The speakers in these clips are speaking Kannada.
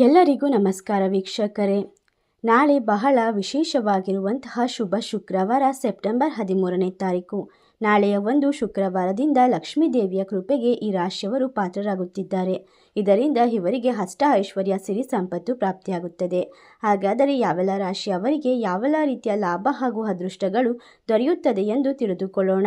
ಎಲ್ಲರಿಗೂ ನಮಸ್ಕಾರ ವೀಕ್ಷಕರೇ. ನಾಳೆ ಬಹಳ ವಿಶೇಷವಾಗಿರುವಂತಹ ಶುಭ ಶುಕ್ರವಾರ, ಸೆಪ್ಟೆಂಬರ್ ಹದಿಮೂರನೇ ತಾರೀಕು. ನಾಳೆಯ ಒಂದು ಶುಕ್ರವಾರದಿಂದ ಲಕ್ಷ್ಮೀ ದೇವಿಯ ಕೃಪೆಗೆ ಈ ರಾಶಿಯವರು ಪಾತ್ರರಾಗುತ್ತಿದ್ದಾರೆ. ಇದರಿಂದ ಇವರಿಗೆ ಹಷ್ಟ ಐಶ್ವರ್ಯ, ಸಿರಿ ಸಂಪತ್ತು ಪ್ರಾಪ್ತಿಯಾಗುತ್ತದೆ. ಹಾಗಾದರೆ ಯಾವೆಲ್ಲ ರಾಶಿಯವರಿಗೆ ಯಾವೆಲ್ಲ ರೀತಿಯ ಲಾಭ ಹಾಗೂ ಅದೃಷ್ಟಗಳು ದೊರೆಯುತ್ತದೆ ಎಂದು ತಿಳಿದುಕೊಳ್ಳೋಣ.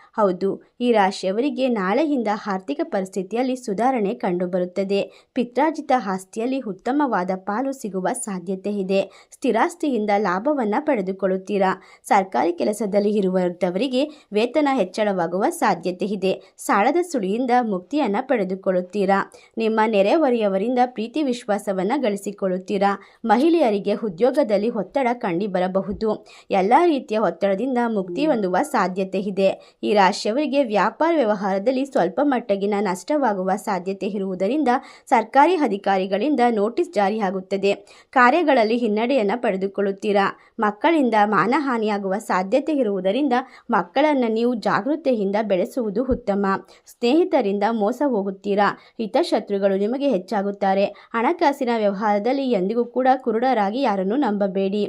ಹೌದು, ಈ ರಾಶಿಯವರಿಗೆ ನಾಳೆಯಿಂದ ಆರ್ಥಿಕ ಪರಿಸ್ಥಿತಿಯಲ್ಲಿ ಸುಧಾರಣೆ ಕಂಡುಬರುತ್ತದೆ. ಪಿತ್ರಾರ್ಜಿತ ಆಸ್ತಿಯಲ್ಲಿ ಉತ್ತಮವಾದ ಪಾಲು ಸಿಗುವ ಸಾಧ್ಯತೆ ಇದೆ. ಸ್ಥಿರಾಸ್ತಿಯಿಂದ ಲಾಭವನ್ನು ಪಡೆದುಕೊಳ್ಳುತ್ತೀರಾ? ಸರ್ಕಾರಿ ಕೆಲಸದಲ್ಲಿ ಇರುವಂಥವರಿಗೆ ವೇತನ ಹೆಚ್ಚಳವಾಗುವ ಸಾಧ್ಯತೆ ಇದೆ. ಸಾಲದ ಸುಳಿಯಿಂದ ಮುಕ್ತಿಯನ್ನು ಪಡೆದುಕೊಳ್ಳುತ್ತೀರಾ? ನಿಮ್ಮ ನೆರೆಹೊರೆಯವರಿಂದ ಪ್ರೀತಿ ವಿಶ್ವಾಸವನ್ನು ಗಳಿಸಿಕೊಳ್ಳುತ್ತೀರಾ? ಮಹಿಳೆಯರಿಗೆ ಉದ್ಯೋಗದಲ್ಲಿ ಒತ್ತಡ ಕಂಡುಬರಬಹುದು. ಎಲ್ಲ ರೀತಿಯ ಒತ್ತಡದಿಂದ ಮುಕ್ತಿ ಹೊಂದುವ ಸಾಧ್ಯತೆ ಇದೆ. ಈ ರಾಶಿಯವರಿಗೆ ವ್ಯಾಪಾರ ವ್ಯವಹಾರದಲ್ಲಿ ಸ್ವಲ್ಪ ಮಟ್ಟಗಿನ ನಷ್ಟವಾಗುವ ಸಾಧ್ಯತೆ ಇರುವುದರಿಂದ ಸರ್ಕಾರಿ ಅಧಿಕಾರಿಗಳಿಂದ ನೋಟಿಸ್ ಜಾರಿಯಾಗುತ್ತದೆ. ಕಾರ್ಯಗಳಲ್ಲಿ ಹಿನ್ನಡೆಯನ್ನು ಪಡೆದುಕೊಳ್ಳುತ್ತೀರಾ? ಮಕ್ಕಳಿಂದ ಮಾನಹಾನಿಯಾಗುವ ಸಾಧ್ಯತೆ ಇರುವುದರಿಂದ ಮಕ್ಕಳನ್ನು ನೀವು ಜಾಗೃತೆಯಿಂದ ಬೆಳೆಸುವುದು ಉತ್ತಮ. ಸ್ನೇಹಿತರಿಂದ ಮೋಸ ಹೋಗುತ್ತೀರಾ? ಹಿತಶತ್ರುಗಳು ನಿಮಗೆ ಹೆಚ್ಚಾಗುತ್ತಾರೆ. ಹಣಕಾಸಿನ ವ್ಯವಹಾರದಲ್ಲಿ ಎಂದಿಗೂ ಕೂಡ ಕುರುಡರಾಗಿ ಯಾರನ್ನು ನಂಬಬೇಡಿ.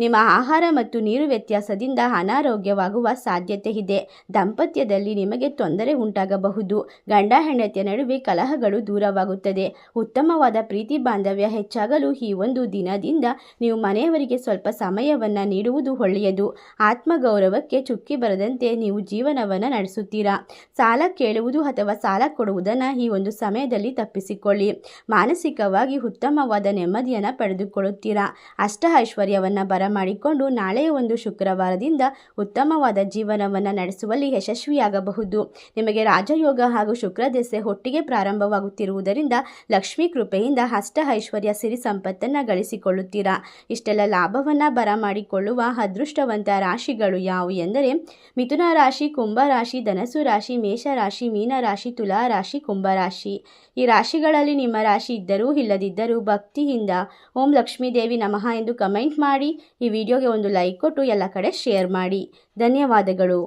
ನಿಮ್ಮ ಆಹಾರ ಮತ್ತು ನೀರು ವ್ಯತ್ಯಾಸದಿಂದ ಅನಾರೋಗ್ಯವಾಗುವ ಸಾಧ್ಯತೆ ಇದೆ. ದಾಂಪತ್ಯದಲ್ಲಿ ನಿಮಗೆ ತೊಂದರೆ ಉಂಟಾಗಬಹುದು. ಗಂಡ ಹೆಂಡತಿಯ ನಡುವೆ ಕಲಹಗಳು ದೂರವಾಗುತ್ತದೆ. ಉತ್ತಮವಾದ ಪ್ರೀತಿ ಬಾಂಧವ್ಯ ಹೆಚ್ಚಾಗಲು ಈ ಒಂದು ದಿನದಿಂದ ನೀವು ಮನೆಯವರಿಗೆ ಸ್ವಲ್ಪ ಸಮಯವನ್ನು ನೀಡುವುದು ಒಳ್ಳೆಯದು. ಆತ್ಮಗೌರವಕ್ಕೆ ಚುಕ್ಕಿ ಬರದಂತೆ ನೀವು ಜೀವನವನ್ನು ನಡೆಸುತ್ತೀರಾ? ಸಾಲ ಕೇಳುವುದು ಅಥವಾ ಸಾಲ ಕೊಡುವುದನ್ನು ಈ ಒಂದು ಸಮಯದಲ್ಲಿ ತಪ್ಪಿಸಿಕೊಳ್ಳಿ. ಮಾನಸಿಕವಾಗಿ ಉತ್ತಮವಾದ ನೆಮ್ಮದಿಯನ್ನು ಪಡೆದುಕೊಳ್ಳುತ್ತೀರಾ? ಅಷ್ಟ ಐಶ್ವರ್ಯವನ್ನು ಬರಮಾಡಿಕೊಂಡು ನಾಳೆಯ ಒಂದು ಶುಕ್ರವಾರದಿಂದ ಉತ್ತಮವಾದ ಜೀವನವನ್ನು ನಡೆಸುವಲ್ಲಿ ಯಶಸ್ವಿಯಾಗಬಹುದು. ನಿಮಗೆ ರಾಜಯೋಗ ಹಾಗೂ ಶುಕ್ರ ದೆಸೆ ಒಟ್ಟಿಗೆ ಪ್ರಾರಂಭವಾಗುತ್ತಿರುವುದರಿಂದ ಲಕ್ಷ್ಮೀ ಕೃಪೆಯಿಂದ ಅಷ್ಟ ಐಶ್ವರ್ಯ ಸಿರಿ ಸಂಪತ್ತನ್ನು ಗಳಿಸಿಕೊಳ್ಳುತ್ತೀರಾ. ಇಷ್ಟೆಲ್ಲ ಲಾಭವನ್ನು ಬರಮಾಡಿಕೊಳ್ಳುವ ಅದೃಷ್ಟವಂತ ರಾಶಿಗಳು ಯಾವುವು ಎಂದರೆ ಮಿಥುನ ರಾಶಿ, ಕುಂಭ ರಾಶಿ ಧನಸು ರಾಶಿ, ಮೇಷ ರಾಶಿ, ಮೀನ ರಾಶಿ, ತುಲಾ ರಾಶಿ, ಕುಂಭ ರಾಶಿ. ಈ ರಾಶಿಗಳಲ್ಲಿ ನಿಮ್ಮ ರಾಶಿ ಇದ್ದರೂ ಇಲ್ಲದಿದ್ದರೂ ಭಕ್ತಿಯಿಂದ ಓಂ ಲಕ್ಷ್ಮೀ ದೇವಿ ನಮಃ ಎಂದು ಕಮೆಂಟ್ ಮಾಡಿ, ಈ ವಿಡಿಯೋಗೆ ಒಂದು ಲೈಕ್ ಕೊಟ್ಟು ಎಲ್ಲ ಕಡೆ ಶೇರ್ ಮಾಡಿ. ಧನ್ಯವಾದಗಳು.